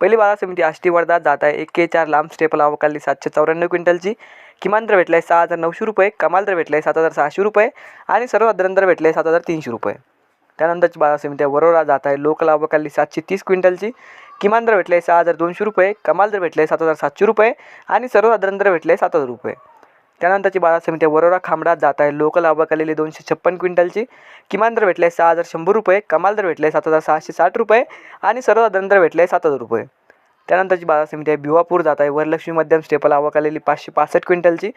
पहिली बाजार समिती आष्टी वर्धा जात आहे एक के चार लांब स्टेपल अवकाली सातशे चौऱ्याण्णव क्विंटलची. किमान दर भेटला आहे सहा हजार नऊशे रुपये कमाल दर भेटला आहे सात हजार सहाशे रुपये आणि सर्वसाधारण दर भेटले आहे सात हजार तीनशे रुपये. त्यानंतरची बाजार समिती आहे वरोरा जात आहे लोकल अवकाली सातशे तीस क्विंटलची. किमान दर भेटले आहे सहा हजार दोनशे रुपये कमाल दर भेटले आहे सात हजार सातशे रुपये आणि सर्वसाधारण दर भेटले आहे सात हजार रुपये. त्यानंतरची बाजार समिती आहे वरोरा खांबडात जात आहे. लोकल आवक आलेली दोनशे छप्पन क्विंटलची किमान दर भेटले आहे सहा हजार शंभर रुपये कमाल दर भेटले आहे सात हजार सहाशे साठ रुपये आणि सर्वसाधारण दर भेटले आहे सात हजार रुपये. त्यानंतरची बाजार समिती आहे भिवापूर जात आहे. वरलक्ष्मी मध्यम स्टेपल आवक आलेली पाचशे पासष्ट क्विंटलची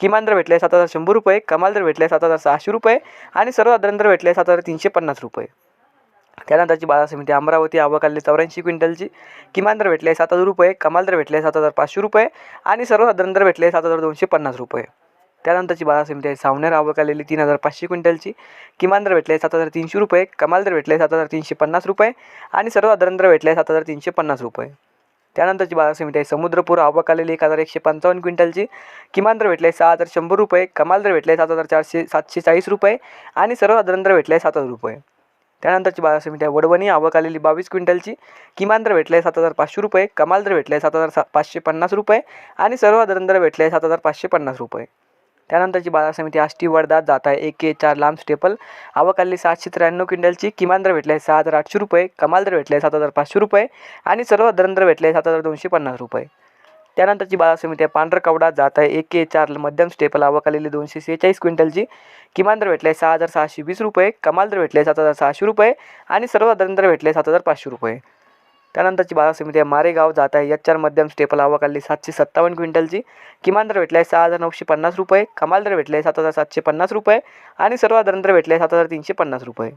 किमान दर भेटले आहे सात हजार शंभर रुपये कमाल दर भेटले आहे सात हजार सहाशे रुपये आणि सर्वसाधारण दर भेटले आहे सात हजार तीनशे पन्नास रुपये. त्यानंतरची बाजार समिती अमरावती आवक चौऱ्याऐंशी क्विंटलची किमान दर भेटले आहे सात हजार रुपये कमाल दर भेटले सात हजार पाचशे रुपये आणि सर्वसाधारण दर भेटले सात हजार दोनशे पन्नास रुपये. त्यानंतरची बाजार समिती आहे सावनेर आवक आलेली तीन हजार पाचशे क्विंटलची किमान दर भेटले सात हजार तीनशे रुपये कमाल दर भेटले सात हजार तीनशे पन्नास रुपये आणि सर्वसाधारण दर भेटले सात हजार तीनशे पन्नास रुपये. त्यानंतरची बाजार समिती आहे समुद्रपूर आवक आलेली एक हजार एकशे पंचावन्न क्विंटलची किमान दर भेटले सहा हजार शंभर रुपये कमाल दर भेटले सात हजार चारशे सातशे चाळीस रुपये आणि सर्वसाधारण दर भेटले आहे सात हजार रुपये. त्यानंतरची बाजार समिती आहे. वडवणी आवक आलेली बावीस क्विंटलची. किमान दर भेटले आहे सात हजार पाचशे रुपये. कमाल दर भेटले आहे सात हजार सा पाचशे पन्नास रुपये. आणि सर्वसाधारण दर भेटले आहे सात हजार पाचशे पन्नास रुपये. त्यानंतरची बाजार समिती आष्टी वर्धा जात आहे एक के चार लांब स्टेपल. आवक आलेली सातशे त्र्याण्णव क्विंटलची. किमान दर भेटले आहे सहा हजार आठशे रुपये. कमाल दर भेटले आहे सात हजार पाचशे रुपये. आणि सर्वसाधारण दर भेटले आहे सात हजार दोनशे पन्नास रुपये. त्यानंतरची बाजार समिती आहे. पांढरकवडा जात आहे. एक के चार मध्यम स्टेपल आवक आलेली दोनशे सेहेचाळीस क्विंटलची. किमान दर भेटले आहे सहा हजार सहाशे वीस रुपये. कमाल दर भेटले सात हजार सहाशे रुपये. आणि सर्वसाधारण दर भेटले सात हजार पाचशे रुपये. त्यानंतरची बाजार समिती आहे. मारेगाव जात आहे. एच चार मध्यम स्टेपल आवक आलेली सातशे सत्तावन्न क्विंटलची. किमान दर भेटले आहे सहा हजार नऊशे पन्नास रुपये. कमाल दर भेटले सात हजार सातशे पन्नास रुपये. आणि सर्वसाधारण दर भेटले सात हजार तीनशे पन्नास रुपये.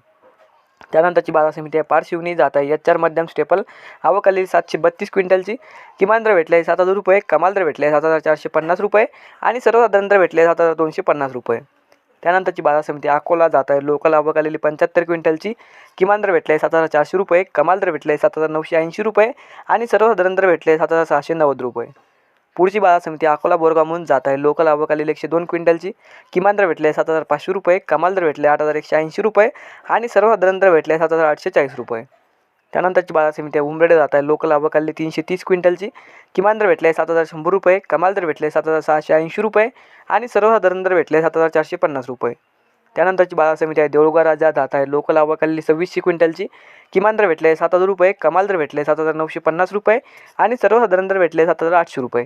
त्यानंतरची बाजार समिती आहे. पारशिवनी जात आहे. एच आर मध्यम स्टेपल. आवक आलेली सातशे बत्तीस क्विंटलची. किमान दर भेटले आहे सात हजार रुपये. कमाल दर भेटले आहे सात हजार चारशे पन्नास रुपये. आणि सर्वसाधारण दर भेटले सात हजार दोनशे पन्नास रुपये. त्यानंतरची बाजार समिती अकोला जात आहे. लोकल आवक आलेली पंच्याहत्तर क्विंटलची. किमान दर भेटले आहे सात हजार चारशे रुपये. कमाल दर भेटले सात हजार नऊशे ऐंशी रुपये. आणि सर्वसाधारण दर भेटले आहे सात हजार सहाशे नव्वद रुपये. पुढची बाजार समिती अकोला बोरगावहून जात आहे. लोकल आवक एकशे दोन क्विंटलची. किमान दर भेटले आहे सात हजार पाचशे रुपये कमाल दर भेटले आठ हजार एकशे ऐंशी रुपये आणि सर्वसाधारण दर भेटले सात हजार आठशे चाळीस रुपये. त्यानंतरची बाजार समिती आहे उमरेडे जात आहे. लोकल आवक तीनशे तीस क्विंटलची. किमान दर भेटले आहे सात हजार शंभर रुपये कमाल दर भेटले सात हजार सहाशे ऐंशी रुपये आणि सर्वसाधारण दर भेटले सात हजार चारशे पन्नास रुपये. त्यानंतरची बाजार समिती आहे देऊळगाव राजा जात आहे. लोकल आवक सव्वीसशे क्विंटलची. किमान दर भेटले आहे सात हजार रुपये कमाल दर भेटले सात हजार नऊशे पन्नास रुपये आणि सर्वसाधारण दर भेटले सात हजार आठशे रुपये.